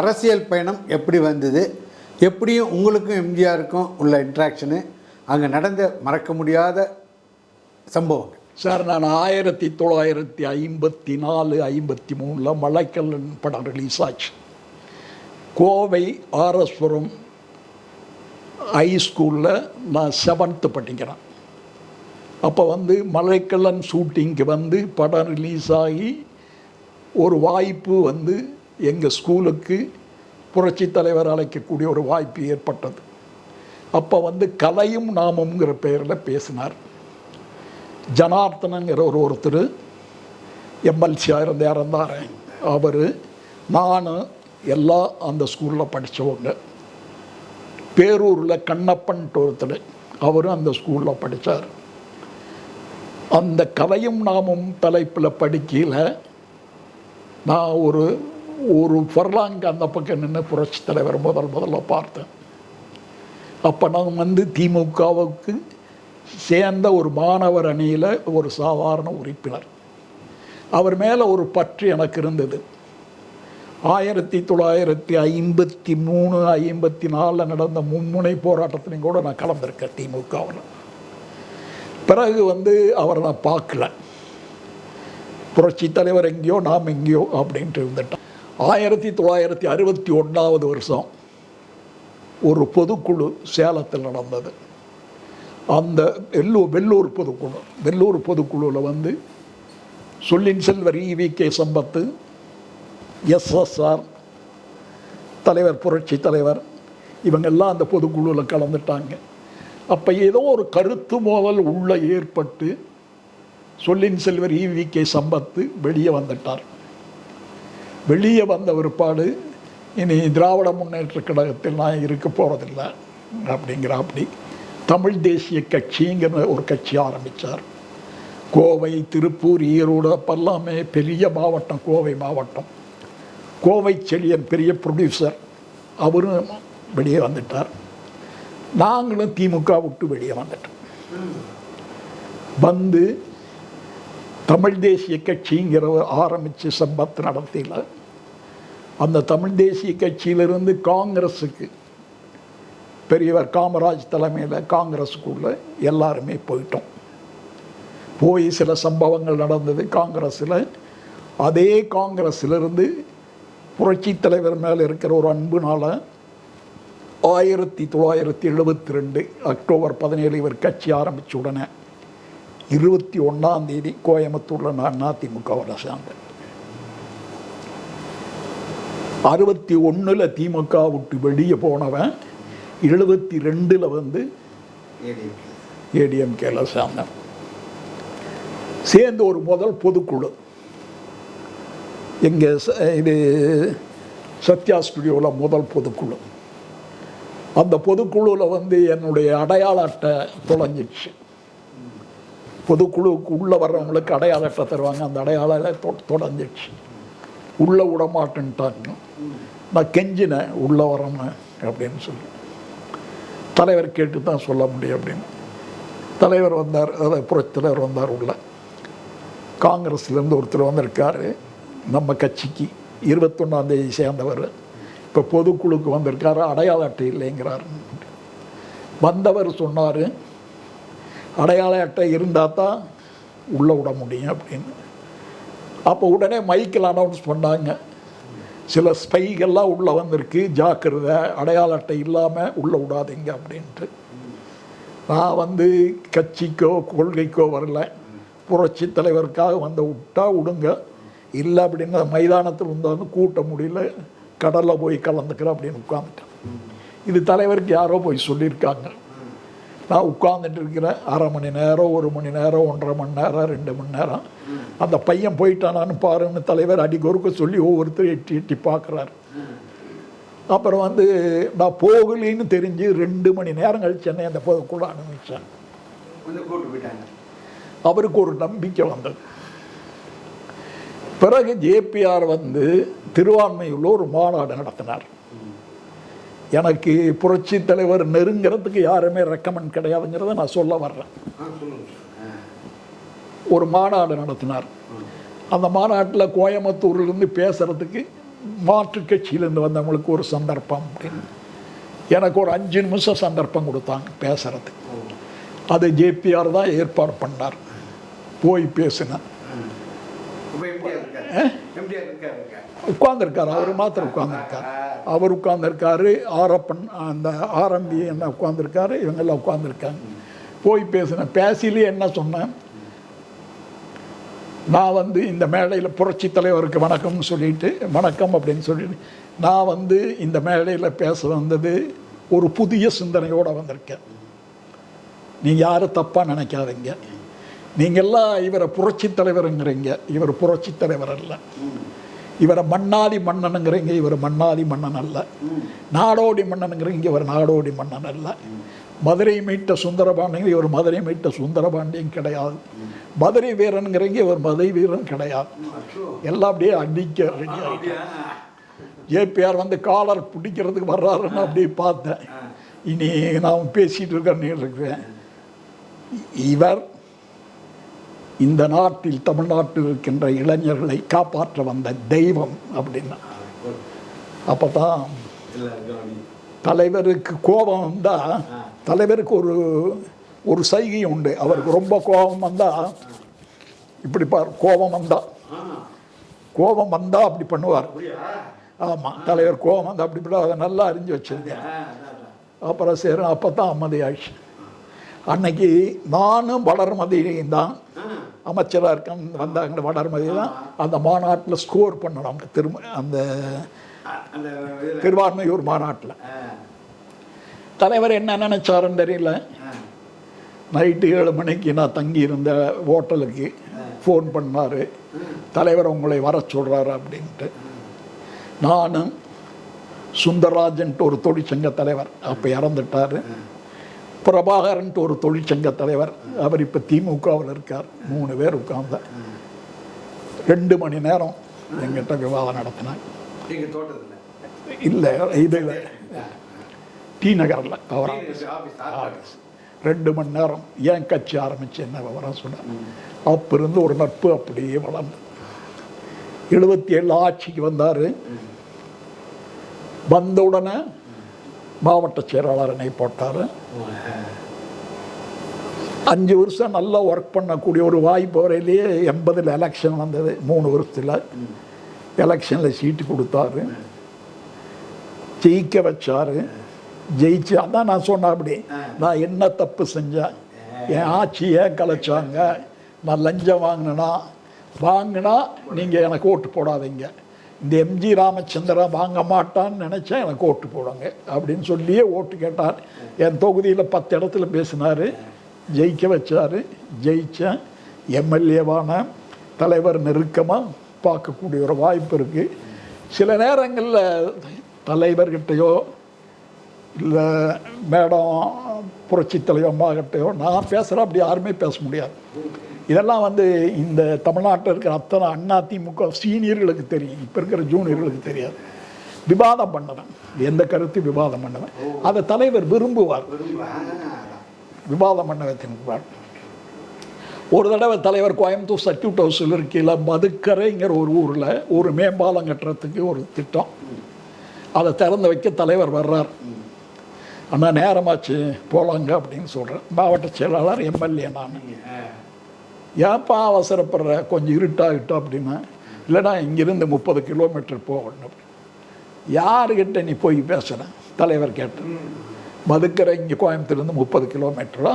அரசியல் பயணம் எப்படி வந்தது? எப்படியும் உங்களுக்கும் எம்ஜிஆருக்கும் உள்ள இன்ட்ராக்ஷனு அங்கே நடந்த மறக்க முடியாத சம்பவம் சார் நான் ஆயிரத்தி தொள்ளாயிரத்தி ஐம்பத்தி நாலு ஐம்பத்தி மூணில் மலைக்கல்லன் படம் ரிலீஸ் ஆச்சு. கோவை ஆரஸ்வரம் ஹை ஸ்கூலில் நான் செவன்த்து படிக்கிறேன். அப்போ வந்து மலைக்கல்லன் ஷூட்டிங்க்கு வந்து படம் ரிலீஸ் ஆகி ஒரு வாய்ப்பு வந்து எங்கள் ஸ்கூலுக்கு புரட்சி தலைவர் அழைக்கக்கூடிய ஒரு வாய்ப்பு ஏற்பட்டது. அப்போ வந்து கலையும் நாமம்ங்கிற பெயரில் பேசினார். ஜனார்த்தனங்கிற ஒரு ஒருத்தர் எம்எல்சியாக இருந்த இறந்தார். அவர் நான் எல்லாம் அந்த ஸ்கூலில் படித்தவங்க பேரூரில் கண்ணப்பன்ட்டு ஒருத்தர் அவரும் அந்த ஸ்கூலில் படித்தார் அந்த கலையும் நாமும் தலைப்பில் படிக்கையில் நான் ஒரு ஒரு ஃபர்லாங்கு அந்த பக்கம் நின்று புரட்சி தலைவர் முதல் முதல்ல பார்த்தேன் அப்போ நான் வந்து திமுகவுக்கு சேர்ந்த ஒரு மாணவர் அணியில் ஒரு சாதாரண உறுப்பினர். அவர் மேலே ஒரு பற்று எனக்கு இருந்தது. ஆயிரத்தி தொள்ளாயிரத்தி ஐம்பத்தி மூணு ஐம்பத்தி நாலில் நடந்த மும்முனை போராட்டத்திலையும் கூட நான் கலந்துருக்கேன் திமுகவில். பிறகு வந்து அவரை நான் பார்க்கல. புரட்சி தலைவர் எங்கேயோ நாம் எங்கேயோ அப்படின்ட்டு இருந்துட்டேன் ஆயிரத்தி தொள்ளாயிரத்தி அறுபத்தி ஒன்றாவது வருஷம் ஒரு பொதுக்குழு சேலத்தில் நடந்தது. அந்த வெல்லூர் வெள்ளூர் பொதுக்குழு வெள்ளூர் பொதுக்குழுவில் வந்து சொல்லின் செல்வர் இவி கே சம்பத்து எஸ்எஸ்ஆர் தலைவர் புரட்சி தலைவர் இவங்கெல்லாம் அந்த பொதுக்குழுவில் கலந்துட்டாங்க. அப்போ ஏதோ ஒரு கருத்து மோதல் உள்ளே ஏற்பட்டு சொல்லின் செல்வர் இவி கே சம்பத்து வெளியே வந்துட்டார். வெளியே வந்த பிற்பாடு இனி திராவிட முன்னேற்ற கழகத்தில் நான் இருக்க போகிறதில்ல அப்படிங்கிற அப்படி தமிழ் தேசிய கட்சிங்கிற ஒரு கட்சி ஆரம்பித்தார் கோவை திருப்பூர் ஈரோடு அப்பெல்லாமே பெரிய மாவட்டம் கோவை மாவட்டம். கோவை செழியன் பெரிய ப்ரொடியூசர் அவரும் வெளியே வந்துட்டார். நாங்களும் திமுக விட்டு வெளியே வந்துட்டோம். வந்து தமிழ் தேசிய கட்சிங்கிற ஆரம்பித்து சம்பத் நடத்தியில் அந்த தமிழ் தேசிய கட்சியிலிருந்து காங்கிரஸுக்கு பெரியவர் காமராஜ் தலைமையில் காங்கிரஸுக்குள்ள எல்லாருமே போயிட்டோம். போய் சில சம்பவங்கள் நடந்தது காங்கிரஸில் அதே காங்கிரஸிலிருந்து புரட்சி தலைவர் மேலே இருக்கிற ஒரு அன்புனால் ஆயிரத்தி தொள்ளாயிரத்தி எழுபத்தி ரெண்டு அக்டோபர் பதினேழு இவர் கட்சி ஆரம்பித்த உடனே இருபத்தி ஒன்றாம் தேதி கோயம்புத்தூரில் நான் அதிமுகவில் சேர்ந்தேன். அறுபத்தி ஒன்றில் திமுக விட்டு வெளியே போனவன் எழுபத்தி ரெண்டில் வந்து ஏடிஎம்கேல சேர்ந்தேன். சேர்ந்து ஒரு முதல் பொதுக்குழு. எங்கே இது சத்யா ஸ்டுடியோவில் முதல் பொதுக்குழு. அந்த பொதுக்குழுவில் வந்து என்னுடைய அடையாள அட்டை தொலைஞ்சிடுச்சு. பொதுக்குழுவுக்கு உள்ளே வர்றவங்களுக்கு அடையாள அட்டை தருவாங்க. அந்த அடையாள அட்டை தொ உள்ளே விடமாட்டேன்ட்டாங்க நான் கெஞ்சினேன் உள்ளே வரேன்னு அப்படின்னு சொல்லி. தலைவர் கேட்டு தான் சொல்ல முடியும் அப்படின்னு. தலைவர் வந்தார் அதாவது புரட்சி தலைவர் வந்தார் உள்ள. காங்கிரஸ்லேருந்து ஒருத்தர் வந்திருக்காரு நம்ம கட்சிக்கு. இருபத்தொன்னாந்தேதி சேர்ந்தவர். இப்போ பொதுக்குழுக்கு வந்திருக்காரு அடையாள அட்டை இல்லைங்கிறார். வந்தவர் சொன்னார் அடையாள அட்டை இருந்தால் தான் உள்ளே விட முடியும் அப்படின்னு. அப்போ உடனே மைக்கில் அனௌன்ஸ் பண்ணாங்க. சில ஸ்பைகள்லாம் உள்ளே வந்திருக்கு. ஜாக்கிரதை அடையாள அட்டை இல்லாமல் உள்ளே விடாதீங்க அப்படின்ட்டு. நான் வந்து கட்சிக்கோ கொள்கைக்கோ வரல. புரட்சி தலைவருக்காக வந்து விட்டா விடுங்க. இல்லை அப்படின்னு மைதானத்தில் வந்து கூட்ட முடியல. கடலில் போய் கலந்துக்கிறேன் அப்படின்னு உட்காந்துட்டேன் இது தலைவருக்கு யாரோ போய் சொல்லியிருக்காங்க. நான் உட்கார்ந்துட்டு இருக்கிறேன் அரை மணி நேரம் ஒரு மணி நேரம் ஒன்றரை மணி நேரம் ரெண்டு மணி நேரம். அந்த பையன் போயிட்டானான்னு பாருன்னு தலைவர் அடிக்கொருக்க சொல்லி ஒவ்வொருத்தரும் எட்டி எட்டி பார்க்குறாரு. அப்புறம் வந்து நான் போகலின்னு தெரிஞ்சு ரெண்டு மணி நேரம் கழிச்சு என்னை அந்த பொதுக்குள்ள அனுபவிச்சேன் அவருக்கு ஒரு நம்பிக்கை வந்தது. பிறகு ஜேபிஆர் வந்து திருவான்மையுள்ள ஒரு மாநாடு நடத்தினார். எனக்கு புரட்சி தலைவர் நெருங்கிறதுக்கு யாருமே ரெக்கமெண்ட் கிடையாதுங்கிறத நான் சொல்ல வர்றேன். ஒரு மாநாடு நடத்தினார். அந்த மாநாட்டில் கோயம்புத்தூர்லேருந்து பேசுகிறதுக்கு மாற்று கட்சியிலேருந்து வந்தவங்களுக்கு ஒரு சந்தர்ப்பம் அப்படின்னு. எனக்கு ஒரு அஞ்சு நிமிஷம் சந்தர்ப்பம் கொடுத்தாங்க பேசுகிறதுக்கு அது ஜேபிஆர் தான் ஏற்பாடு பண்ணார். போய் பேசினேன் உட்காந்துருக்காரு அவர் மாத்திரம் உட்காந்துருக்கார் அவர் உட்காந்துருக்காரு ஆரப்பன் அந்த ஆரம்பி என்ன உட்காந்துருக்காரு இவங்கெல்லாம் உட்காந்துருக்காங்க போய் பேசினேன் பேசிலே என்ன சொன்னேன்? நான் வந்து இந்த மேடையில் புரட்சி தலைவருக்கு வணக்கம்னு சொல்லிட்டு வணக்கம் அப்படின்னு சொல்லிட்டு நான் வந்து இந்த மேடையில் பேச வந்தது ஒரு புதிய சிந்தனையோடு வந்திருக்கேன். நீங்கள் யாரும் தப்பாக நினைக்காதீங்க. நீங்கள்லாம் இவரை புரட்சி தலைவருங்கிறீங்க. இவர் புரட்சி தலைவர் அல்ல. இவரை மன்னாதி மன்னனுங்கிறீங்க. இவர் மன்னாதி மன்னன் அல்ல. நாடோடி மன்னனுங்கிறீங்க. இவர் நாடோடி மன்னன் அல்ல. மதுரை மீட்ட சுந்தரபாண்டியங்க இவர் மதுரை மீட்ட சுந்தரபாண்டியன் கிடையாது. மதுரை வீரனுங்கிறீங்க. இவர் மதுரை வீரன் கிடையாது. எல்லாம் அப்படியே அடிக்க ரெடி ஜேபிஆர் வந்து காலர் பிடிக்கிறதுக்கு வர்றாருன்னு அப்படியே பார்த்தேன். இனி நான் பேசிகிட்டு இருக்கேன்னு இருக்கிறேன் இவர் இந்த நாட்டில் தமிழ்நாட்டில் இருக்கின்ற இளைஞர்களை காப்பாற்ற வந்த தெய்வம் அப்படின்னா. அப்போ தான் தலைவருக்கு கோபம் வந்தால் தலைவருக்கு ஒரு ஒரு சைகை உண்டு. அவருக்கு ரொம்ப கோபம் வந்தால் இப்படி பார் கோபம் வந்தால் கோபம் வந்தால் அப்படி பண்ணுவார். ஆமாம் தலைவர் கோபம் வந்தால் அப்படி பண்ண அதை நல்லா அறிஞ்சு வச்சிருந்தேன் அப்புறம் சரி அப்போ தான் அமைதியாச்சு அன்னைக்கு நானும் வளர்மதியும் தான் அமைச்சராக இருக்கேன் வந்தாங்க வளர்மதி தான் அந்த மாநாட்டில் ஸ்கோர் பண்ணணும் திரும்ப அந்த திருவான்மையூர் மாநாட்டில். தலைவர் என்ன நினைச்சாருன்னு தெரியல. நைட்டு ஏழு மணிக்கு நான் தங்கி இருந்த ஹோட்டலுக்கு ஃபோன் பண்ணார். தலைவர் உங்களை வர சொல்கிறாரு அப்படின்ட்டு. நானும் சுந்தரராஜன்ட்டு ஒரு தொழிற்சங்க தலைவர் அப்போ இறந்துட்டார். பிரபாகரன்ட்டு ஒரு தொழிற்சங்க தலைவர். அவர் இப்போ திமுகவில் இருக்கார். மூணு பேர் உட்கார்ந்த ரெண்டு மணி நேரம் எங்கிட்ட விவாதம் தோட்டத்தில்? இல்லை இதில் டி நகரில் அவர் ஆஃபீஸ். ரெண்டு மணி நேரம் ஏன் கட்சி ஆரம்பிச்சு என்ன விவரம் சொன்னேன் அப்போ இருந்து ஒரு நட்பு அப்படியே வளர்ந்து. எழுபத்தி ஏழு ஆட்சிக்கு வந்தார். வந்த உடனே மாவட்ட செயலாளர் என்னை போட்டார். அஞ்சு வருஷம் நல்லா ஒர்க் பண்ணக்கூடிய ஒரு வாய்ப்பு வரையிலேயே எண்பதில் எலெக்ஷன் வந்தது மூணு வருஷத்தில். எலெக்ஷனில் சீட்டு கொடுத்தாரு. ஜெயிக்க வச்சார். ஜெயிச்சு அதான் நான் சொன்னேன் அப்படி. நான் என்ன தப்பு செஞ்சேன் என் ஆட்சி ஏன் கலைச்சாங்க நான் லஞ்சம் வாங்கினா வாங்கினா நீங்கள் எனக்கு ஓட்டு போடாதீங்க. இந்த எம்ஜி ராமச்சந்திரன் வாங்க மாட்டான்னு நினச்சா எனக்கு ஓட்டு போடுங்க அப்படின்னு சொல்லியே ஓட்டு கேட்டார். என் தொகுதியில் பத்து இடத்துல பேசினார். ஜெயிக்க வச்சார். ஜெயித்தேன் எம்எல்ஏவான தலைவர் நெருக்கமாக பார்க்கக்கூடிய ஒரு வாய்ப்பு இருக்குது சில நேரங்களில் தலைவர்கிட்டயோ இல்லை மேடம் புரட்சி தலைவம்மாகட்டையோ நான் பேசுகிறேன் அப்படி யாருமே பேச முடியாது. இதெல்லாம் வந்து இந்த தமிழ்நாட்டில் இருக்கிற அத்தனை அண்ணா திமுக சீனியர்களுக்கு தெரியும். இப்போ இருக்கிற ஜூனியர்களுக்கு தெரியாது. விவாதம் பண்ணுவேன். எந்த கருத்து விவாதம் பண்ணுவேன். அதை தலைவர் விரும்புவார். விவாதம் பண்ண வைத்திருப்பார் ஒரு தடவை தலைவர் கோயம்புத்தூர் சர்க்கியூட் ஹவுஸில் இருக்கையில் மதுக்கரைங்கிற ஒரு ஊரில் ஒரு மேம்பாலம் கட்டுறதுக்கு ஒரு திட்டம். அதை திறந்து வைக்க தலைவர் வர்றார். அண்ணா நேரமாச்சு போலாங்க அப்படின்னு சொல்கிறேன் மாவட்ட செயலாளர் எம்எல்ஏ நான். ஏன்ப்பா அவசரப்படுற? கொஞ்சம் இருட்டாகிட்டோம் அப்படின்னா இல்லைடா இங்கிருந்து முப்பது கிலோமீட்டர் போகணும் யாருக்கிட்ட நீ போய் பேசுகிறேன் தலைவர் கேட்டு. மதுக்கரை இங்கே கோயம்புத்தூர்லேருந்து முப்பது கிலோமீட்டரா?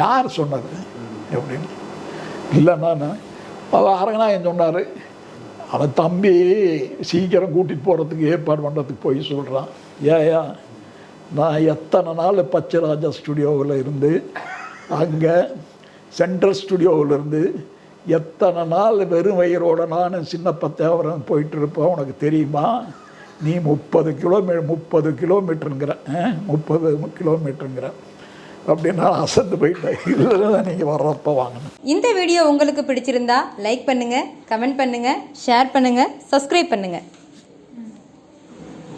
யார் சொன்னது? எப்படின்னு இல்லைன்னா நான். அரங்கநாயகன் சொன்னார். அவன் தம்பி சீக்கிரம் கூட்டிகிட்டு போகிறதுக்கு ஏற்பாடு பண்ணுறதுக்கு போய் சொல்கிறான் ஏயா நான் எத்தனை நாள் பச்சைராஜா ஸ்டுடியோவில் இருந்து அங்கே சென்ட்ரல் ஸ்டுடியோவிலிருந்து எத்தனை நாள் வெறும் வயிறோட நானும் சின்னப்ப தேவரம் போயிட்டுருப்போம் உனக்கு தெரியுமா? நீ முப்பது கிலோமீ முப்பது கிலோமீட்டருங்கிற முப்பது கிலோமீட்டருங்கிற. அப்படின்னு நான் அசந்து போயிட்டேன். இல்லை நீங்கள் வர்றப்ப வாங்கணும் இந்த வீடியோ உங்களுக்கு பிடிச்சிருந்தா லைக் பண்ணுங்கள் கமெண்ட் பண்ணுங்கள் ஷேர் பண்ணுங்கள் சப்ஸ்கிரைப் பண்ணுங்கள்